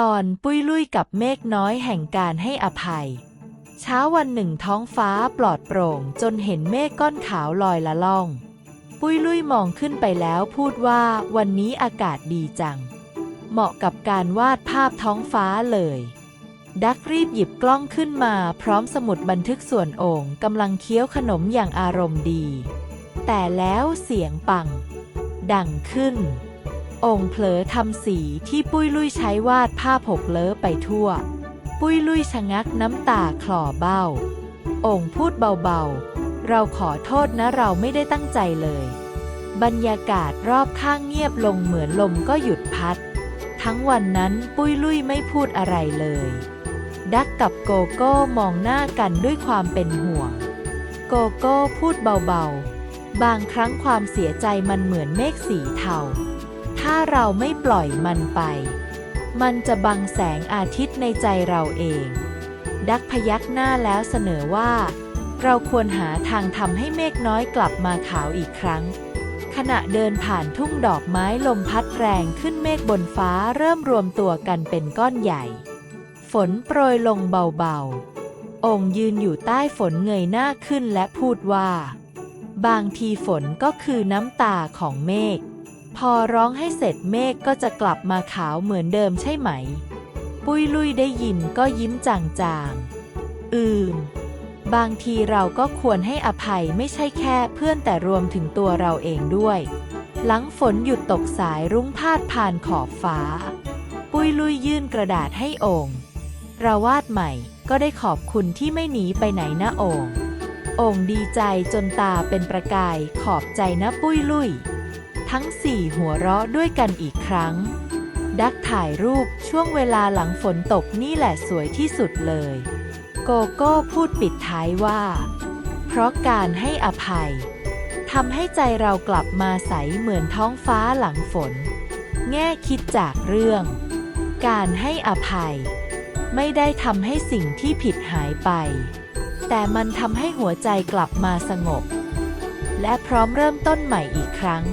ตอนปุ้ยลุยกับเมฆน้อยแห่งการให้อภัย เช้าวันหนึ่งท้องฟ้าปลอดโปร่งจนเห็นเมฆก้อนขาวลอยละล่อง ปุ้ยลุยมองขึ้นไปแล้วพูดว่าวันนี้อากาศดีจัง เหมาะกับการวาดภาพท้องฟ้าเลย ดักรีบหยิบกล้องขึ้นมาพร้อมสมุดบันทึกส่วนโอ่งกำลังเคี้ยวขนมอย่างอารมณ์ดี แต่แล้วเสียงปัง ดังขึ้น องค์เผลอทำสีที่ปุ้ยลุยใช้วาดภาพหกเลอะไปทั่ว ปุ้ยลุยชะงักน้ำตาคลอเบ้า องค์พูดเบาๆ เราขอโทษนะเราไม่ได้ตั้งใจเลย บรรยากาศรอบข้างเงียบลงเหมือนลมก็หยุดพัด ทั้งวันนั้นปุ้ยลุยไม่พูดอะไรเลย ดักกับโกโก้มองหน้ากันด้วยความเป็นห่วง โกโก้พูดเบาๆ บางครั้งความเสียใจมันเหมือนเมฆสีเทา ถ้าเราไม่ปล่อยมันไป มันจะบังแสงอาทิตย์ในใจเราเอง ดักพยักหน้าแล้วเสนอว่า เราควรหาทางทำให้เมฆน้อยกลับมาขาวอีกครั้ง ขณะเดินผ่านทุ่งดอกไม้ลมพัดแรงขึ้นเมฆบนฟ้าเริ่มรวมตัวกันเป็นก้อนใหญ่ ฝนโปรยลงเบาๆ องค์ยืนอยู่ใต้ฝนเงยหน้าขึ้นและพูดว่า บางทีฝนก็คือน้ำตาของเมฆ พอร้องให้เสร็จเมฆก็จะกลับมาขาวเหมือนเดิมใช่ไหม ปุ้ยลุยได้ยินก็ยิ้มจางๆ อืม บางทีเราก็ควรให้อภัยไม่ใช่แค่เพื่อนแต่รวมถึงตัวเราเองด้วย หลังฝนหยุดตกสายรุ้งพาดผ่านขอบฟ้า ปุ้ยลุยยื่นกระดาษให้องค์เราวาดใหม่ก็ได้ขอบคุณที่ไม่หนีไปไหนนะองค์องค์ดีใจจนตาเป็นประกายขอบใจนะปุ้ยลุย ทั้งสี่หัวเราะด้วยกันอีกครั้ง ดักถ่ายรูปช่วงเวลาหลังฝนตกนี่แหละสวยที่สุดเลย โกโก้พูดปิดท้ายว่า เพราะการให้อภัยทำให้ใจเรากลับมาใสเหมือนท้องฟ้าหลังฝน แง่คิดจากเรื่อง การให้อภัย ไม่ได้ทำให้สิ่งที่ผิดหายไป แต่มันทำให้หัวใจกลับมาสงบ และพร้อมเริ่มต้นใหม่อีกครั้ง